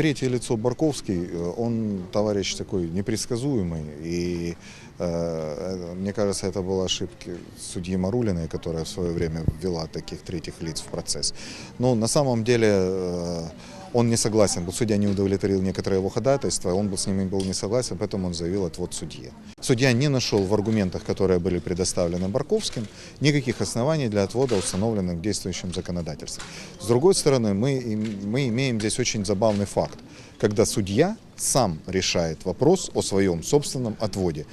третье лицо Барковский, э, он товарищ такой непредсказуемый. И э, мне кажется, это была ошибки судьи Марулиной, которая в свое время ввела таких третьих лиц в процесс. Но на самом деле э, он не согласен был, судья не удовлетворил некоторые его ходатайства, он был с ними был не согласен, поэтому он заявил отвод судье. Судья не нашел в аргументах, которые были предоставлены Барковским, никаких оснований для отвода, установленных в действующем законодательстве. С другой стороны, мы, мы имеем здесь очень забавный факт, когда судья сам решает вопрос о своем собственном отводе.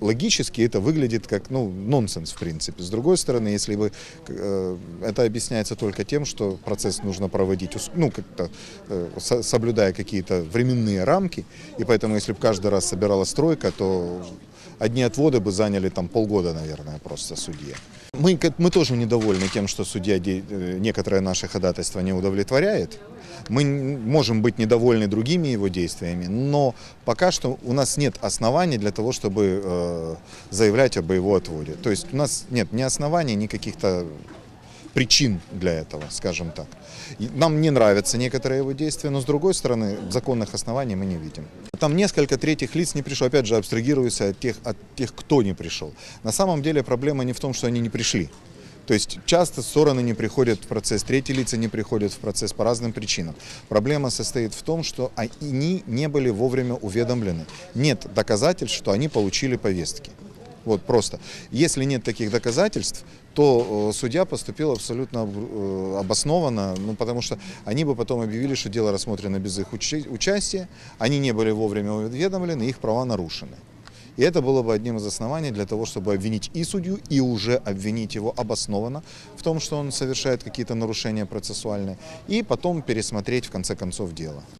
Логически это выглядит как ну, нонсенс, в принципе. С другой стороны, если бы э, это объясняется только тем, что процесс нужно проводить, ну, как-то э, со- соблюдая какие-то временные рамки, и поэтому, если бы каждый раз собиралась стройка, то одни отводы бы заняли там полгода, наверное, просто судье. Мы, мы тоже недовольны тем, что судья э, некоторые наши ходатайства не удовлетворяет. Мы можем быть недовольны другими его действиями, но пока что у нас нет оснований для того, чтобы э, заявлять об его отводе. То есть у нас нет ни оснований, ни каких-то причин для этого, скажем так. Нам не нравятся некоторые его действия, но с другой стороны, законных оснований мы не видим. Там несколько третьих лиц не пришло. Опять же, абстрагируясь от тех, от тех, кто не пришел. На самом деле проблема не в том, что они не пришли. То есть часто стороны не приходят в процесс, третьи лица не приходят в процесс по разным причинам. Проблема состоит в том, что они не были вовремя уведомлены. Нет доказательств, что они получили повестки. Вот просто. Если нет таких доказательств, то э, судья поступил абсолютно э, обоснованно, ну, потому что они бы потом объявили, что дело рассмотрено без их участия, они не были вовремя уведомлены, их права нарушены. И это было бы одним из оснований для того, чтобы обвинить и судью, и уже обвинить его обоснованно в том, что он совершает какие-то нарушения процессуальные, и потом пересмотреть в конце концов дело.